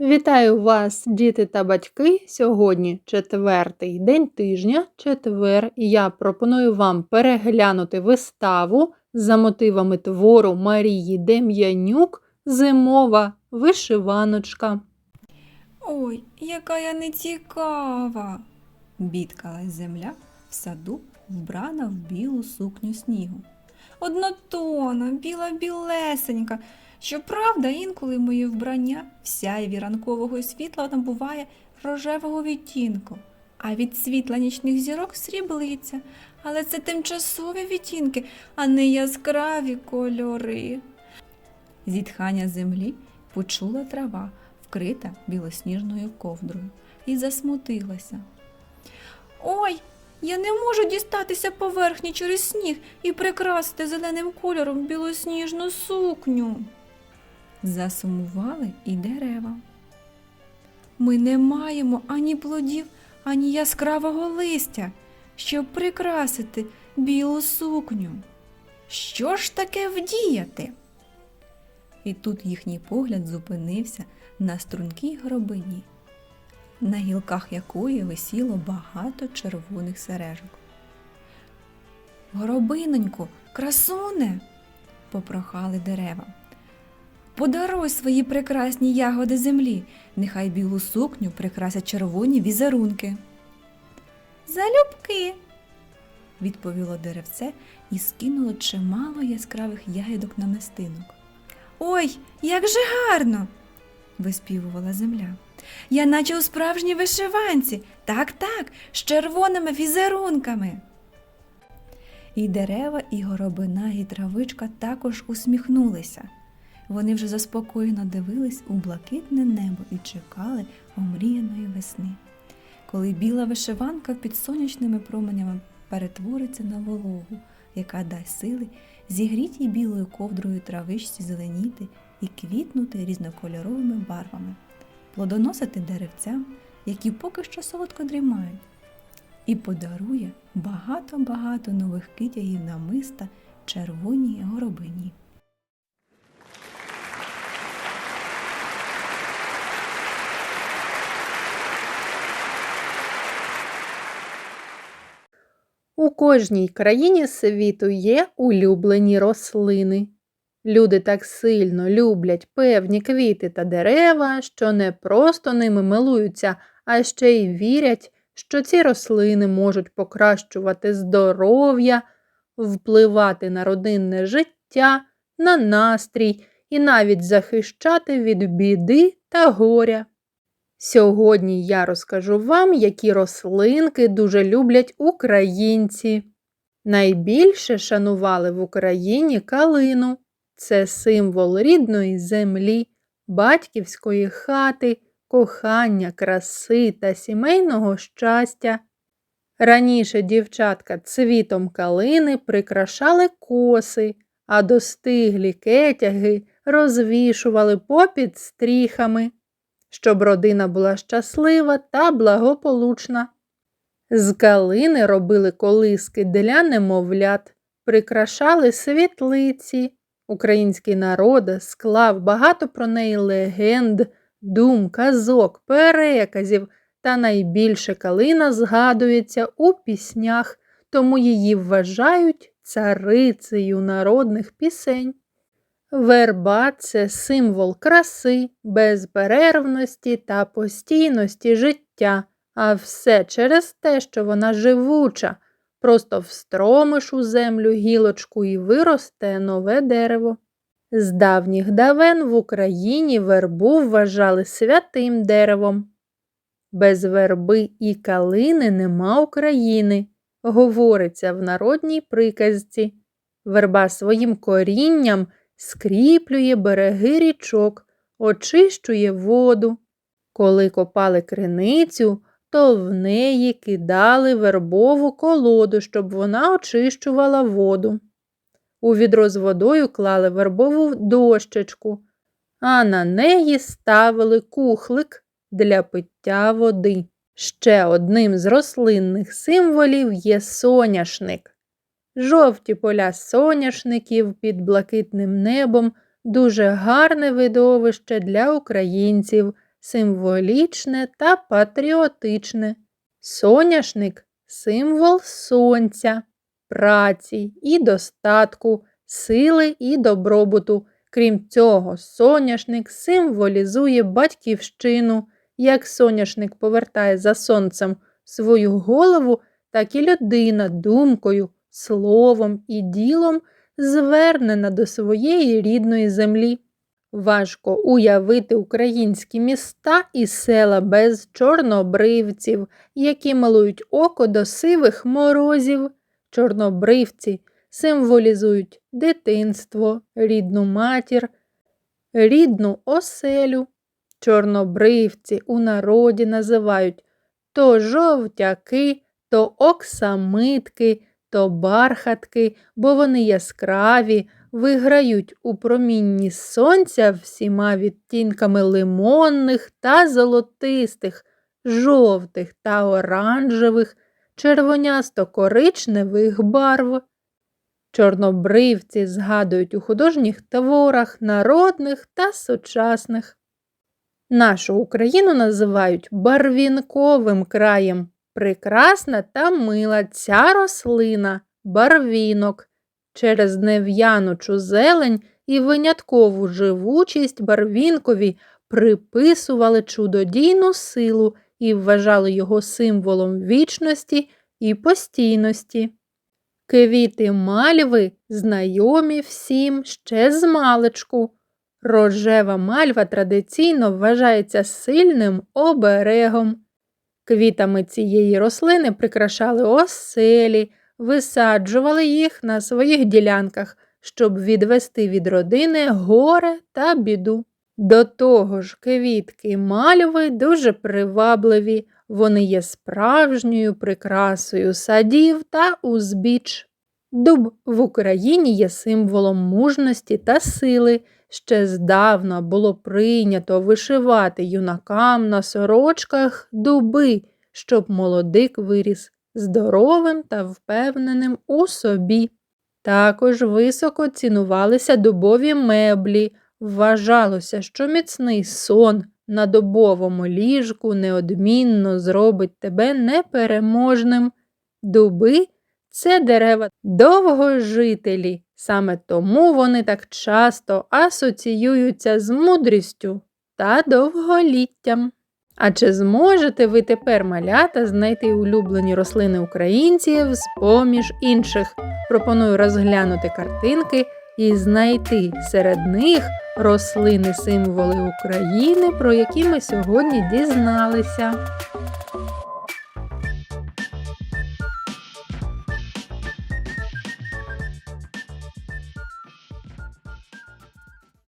Вітаю вас, діти та батьки. Сьогодні четвертий день тижня, четвер, і я пропоную вам переглянути виставу за мотивами твору Марії Дем'янюк Зимова вишиваночка. Ой, яка я нецікава. Бідкалась земля в саду, вбрана в білу сукню снігу. Однотона, біла білесенька. Щоправда, інколи моє вбрання в сяйві ранкового світла набуває рожевого відтінку, а від світла нічних зірок сріблиться. Але це тимчасові відтінки, а не яскраві кольори. Зітхання землі почула трава, вкрита білосніжною ковдрою, і засмутилася. Ой, я не можу дістатися поверхні через сніг і прикрасити зеленим кольором білосніжну сукню. Засумували і дерева. Ми не маємо ані плодів, ані яскравого листя, щоб прикрасити білу сукню. Що ж таке вдіяти? І тут їхній погляд зупинився на стрункій гробині, на гілках якої висіло багато червоних сережок. Горобинонько, красуне, попрохали дерева. Подаруй свої прекрасні ягоди землі, нехай білу сукню прикрасять червоні візерунки. Залюбки, відповіло деревце і скинуло чимало яскравих ягідок на мистинок. Ой, як же гарно. виспівувала земля. Я наче у справжній вишиванці, так, так, з червоними візерунками. І дерева, і горобина, і травичка також усміхнулися. Вони вже заспокоєно дивились у блакитне небо і чекали омріяної весни, коли біла вишиванка під сонячними променями перетвориться на вологу, яка дасть сили зігріть їй білою ковдрою травичці зеленіти і квітнути різнокольоровими барвами, плодоносити деревцям, які поки що солодко дрімають, і подарує багато-багато нових китягів намиста червоній горобині. У кожній країні світу є улюблені рослини. Люди так сильно люблять певні квіти та дерева, що не просто ними милуються, а ще й вірять, що ці рослини можуть покращувати здоров'я, впливати на родинне життя, на настрій і навіть захищати від біди та горя. Сьогодні я розкажу вам, які рослинки дуже люблять українці. Найбільше шанували в Україні калину. Це символ рідної землі, батьківської хати, кохання, краси та сімейного щастя. Раніше дівчатка цвітом калини прикрашали коси, а достиглі кетяги розвішували попід стріхами щоб родина була щаслива та благополучна. З калини робили колиски для немовлят, прикрашали світлиці. Український народ склав багато про неї легенд, дум, казок, переказів, та найбільше калина згадується у піснях, тому її вважають царицею народних пісень. Верба це символ краси, безперервності та постійності життя, а все через те, що вона живуча, просто встромиш у землю гілочку і виросте нове дерево. З давніх давен в Україні вербу вважали святим деревом. Без верби і калини нема України, говориться в народній приказці. Верба своїм корінням скріплює береги річок, очищує воду. Коли копали криницю, то в неї кидали вербову колоду, щоб вона очищувала воду. У відро з водою клали вербову дощечку, а на неї ставили кухлик для пиття води. Ще одним з рослинних символів є соняшник. Жовті поля соняшників під блакитним небом дуже гарне видовище для українців. символічне та патріотичне. Соняшник символ сонця, праці і достатку, сили і добробуту. Крім цього, соняшник символізує батьківщину. Як соняшник повертає за сонцем свою голову, так і людина думкою, словом і ділом звернена до своєї рідної землі. Важко уявити українські міста і села без чорнобривців, які милують око до сивих морозів. Чорнобривці символізують дитинство, рідну матір, рідну оселю. Чорнобривці у народі називають то жовтяки, то оксамитки, то бархатки, бо вони яскраві, виграють у промінні сонця всіма відтінками лимонних та золотистих, жовтих та оранжевих, червонясто-коричневих барв. Чорнобривці згадують у художніх творах народних та сучасних. Нашу Україну називають барвінковим краєм. Прекрасна та мила ця рослина, барвінок. Через нев'янучу зелень і виняткову живучість барвінкові приписували чудодійну силу і вважали його символом вічності і постійності. Квіти мальви знайомі всім ще з маличку. Рожева мальва традиційно вважається сильним оберегом. Квітами цієї рослини прикрашали оселі, висаджували їх на своїх ділянках, щоб відвести від родини горе та біду. До того ж, квітки мальви дуже привабливі, вони є справжньою прикрасою садів та узбіч. Дуб в Україні є символом мужності та сили. Ще здавна було прийнято вишивати юнакам на сорочках дуби, щоб молодик виріс здоровим та впевненим у собі. Також високо цінувалися дубові меблі. Вважалося, що міцний сон на дубовому ліжку неодмінно зробить тебе непереможним. Дуби це дерева довгожителі, саме тому вони так часто асоціюються з мудрістю та довголіттям. А чи зможете ви тепер малята знайти улюблені рослини українців з поміж інших? Пропоную розглянути картинки і знайти серед них рослини символи України, про які ми сьогодні дізналися.